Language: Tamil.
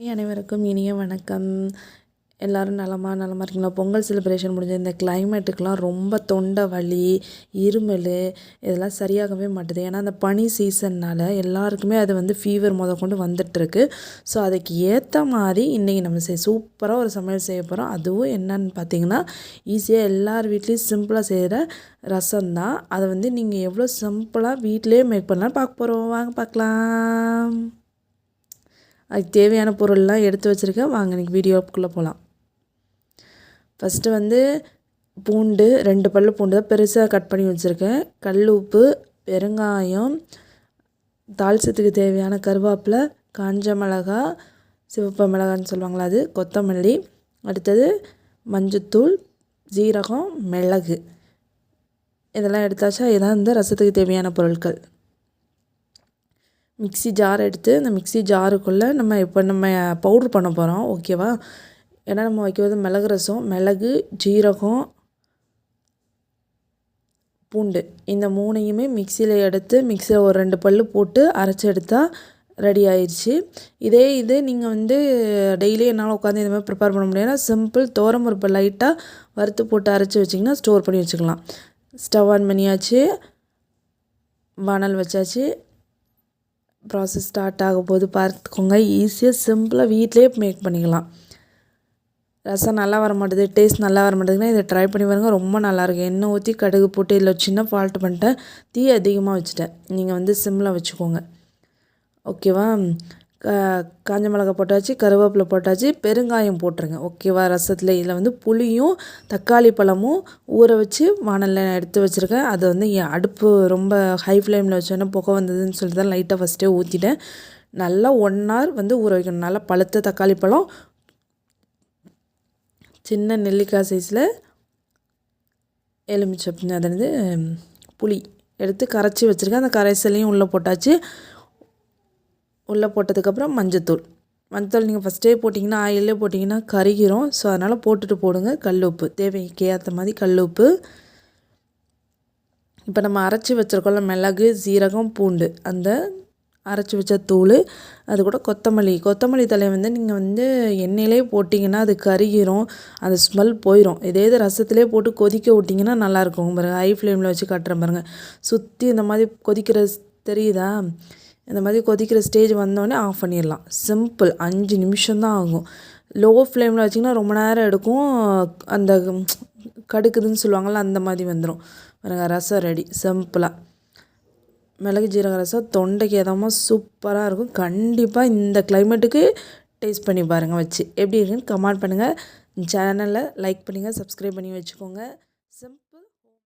அனைவருக்கும் இனிய வணக்கம். எல்லோரும் நலமாக நலமாக இருக்கீங்களா? பொங்கல் செலிப்ரேஷன் முடிஞ்ச இந்த கிளைமேட்டுக்கெலாம் ரொம்ப தொண்டை வலி இருமல் இதெல்லாம் சரியாகவே மாட்டுது. ஏன்னா அந்த பனி சீசன்னால் எல்லாருக்குமே அது வந்து ஃபீவர் முத கொண்டு வந்துட்டுருக்கு. ஸோ அதுக்கு ஏற்ற மாதிரி இன்றைக்கி நம்ம செய் சூப்பராக ஒரு சமையல் செய்ய போகிறோம் அதுவும் என்னன்னு பார்த்தீங்கன்னா ஈஸியாக எல்லார் வீட்லேயும் சிம்பிளாக செய்கிற ரசம் தான். அதை வந்து நீங்கள் எவ்வளோ சிம்பிளாக வீட்டிலே மேக் பண்ணலாம். பார்க்க போகிறோம் வாங்க பார்க்கலாம். அதுக்கு தேவையான பொருள்லாம் எடுத்து வச்சுருக்கேன். வாங்க இன்றைக்கி வீடியோக்குள்ளே போகலாம் ஃபஸ்ட்டு வந்து பூண்டு ரெண்டு பல்லு பூண்டு தான் பெருசாக கட் பண்ணி வச்சுருக்கேன். கல் உப்பு பெருங்காயம் தாளிச்சத்துக்கு தேவையான கருவேப்பிலை காஞ்ச மிளகா சிவப்பு மிளகான்னு சொல்லுவாங்களா அது கொத்தமல்லி. அடுத்தது மஞ்சத்தூள் ஜீரகம் மிளகு. இதெல்லாம் எடுத்தாச்சா? இதான் இந்த ரசத்துக்கு தேவையான பொருட்கள். மிக்ஸி ஜார் எடுத்து அந்த மிக்ஸி ஜாருக்குள்ளே நம்ம இப்போ நம்ம பவுட்ரு பண்ண போகிறோம் ஓகேவா ஏன்னா நம்ம வைக்கிறது மிளகு ரசம் மிளகு ஜீரகம் பூண்டு. இந்த மூணையுமே மிக்சியில் எடுத்து மிக்சியில் ஒரு ரெண்டு பல் போட்டு அரைச்சி எடுத்தால் ரெடி ஆயிடுச்சு இதே இது நீங்கள் வந்து டெய்லி என்னால் உட்காந்து இந்த மாதிரி ப்ரிப்பேர் பண்ண முடியாது சிம்பிள் தோரம்பருப்பு லைட்டாக வறுத்து போட்டு அரைச்சி வச்சிங்கன்னா ஸ்டோர் பண்ணி வச்சுக்கலாம். ஸ்டவ் ஆன் பண்ணியாச்சு வானல் வச்சாச்சு ப்ராசஸ் ஸ்டார்ட் ஆகும் போது பார்த்துக்கோங்க ஈஸியாக சிம்பிளாக வீட்லேயே மேக் பண்ணிக்கலாம். ரசம் நல்லா வர மாட்டேது டேஸ்ட் நல்லா வர மாட்டேதுன்னா இதை ட்ரை பண்ணி பாருங்கள் ரொம்ப நல்லாயிருக்கும் எண்ணெய் ஊற்றி கடுகு போட்டு இதில் சின்ன ஃபால்ட் பண்ணிட்டேன் தீ அதிகமாக வச்சுட்டேன். நீங்கள் வந்து சிம்மில் வச்சுக்கோங்க. ஓகேவா காஞ்ச மிளகா போட்டாச்சு கருவேப்பிலை போட்டாச்சு பெருங்காயம் போட்டுருங்க ஓகேவா? ரசத்தில் இதில் வந்து புளியும் தக்காளி பழமும் ஊற வச்சு வானலில் எடுத்து வச்சுருக்கேன். அதை வந்து என் அடுப்பு ரொம்ப ஹை ஃப்ளேமில் வச்சோன்னா புகை வந்ததுன்னு சொல்லிட்டு தான் லைட்டாக ஃபஸ்ட்டே ஊற்றிட்டேன் நல்லா ஒன் ஹவர் வந்து ஊற வைக்கணும். நல்லா பழுத்த தக்காளி பழம் சின்ன நெல்லிக்காய் சைஸில் எலுமிச்சை அதாவது புளி எடுத்து கரைச்சி வச்சுருக்கேன். அந்த கரைசலையும் உள்ளே போட்டாச்சு. உள்ளே போட்டதுக்கப்புறம் மஞ்சத்தூள். மஞ்சத்தூள் நீங்கள் ஃபஸ்ட்டே போட்டிங்கன்னா ஆயிலே போட்டிங்கன்னா கருகிரும். ஸோ அதனால் போட்டுட்டு போடுங்க. கல் உப்பு. தேவைக்கு ஏற்ற மாதிரி கல் உப்பு. இப்போ நம்ம அரைச்சி வச்சுருக்கோம்ல மிளகு சீரகம் பூண்டு. அந்த அரைச்சி வச்ச தூள் அது கூட கொத்தமல்லி. கொத்தமல்லி தலையை வந்து நீங்கள் வந்து எண்ணெயிலே போட்டிங்கன்னா அது கருகிரும். அந்த ஸ்மெல் போயிடும் இதே இது ரசத்துலேயே போட்டு கொதிக்க விட்டிங்கன்னா நல்லாயிருக்கும் பாருங்கள் ஹை ஃப்ளேமில் வச்சு கட்டுறேன் பாருங்கள் சுற்றி இந்த மாதிரி கொதிக்கிற தெரியுதா? இந்த மாதிரி கொதிக்கிற ஸ்டேஜ் வந்தோடனே ஆஃப் பண்ணிடலாம். சிம்பிள் அஞ்சு நிமிஷம் தான் ஆகும். லோ ஃப்ளேமில் வச்சிங்கன்னா ரொம்ப நேரம் எடுக்கும். அந்த கடுக்குதுன்னு சொல்லுவாங்கள்ல அந்த மாதிரி வந்துடும் பாருங்கள் ரசம் ரெடி சிம்பிளாக மிளகு ஜீரக ரசம் தொண்டைக்கு எதமாக சூப்பராக இருக்கும். கண்டிப்பாக இந்த கிளைமேட்டுக்கு டேஸ்ட் பண்ணி பாருங்கள் வச்சு. எப்படி இருக்குன்னு கமெண்ட் பண்ணுங்கள் சேனலை லைக் பண்ணுங்கள் சப்ஸ்கிரைப் பண்ணி வச்சுக்கோங்க.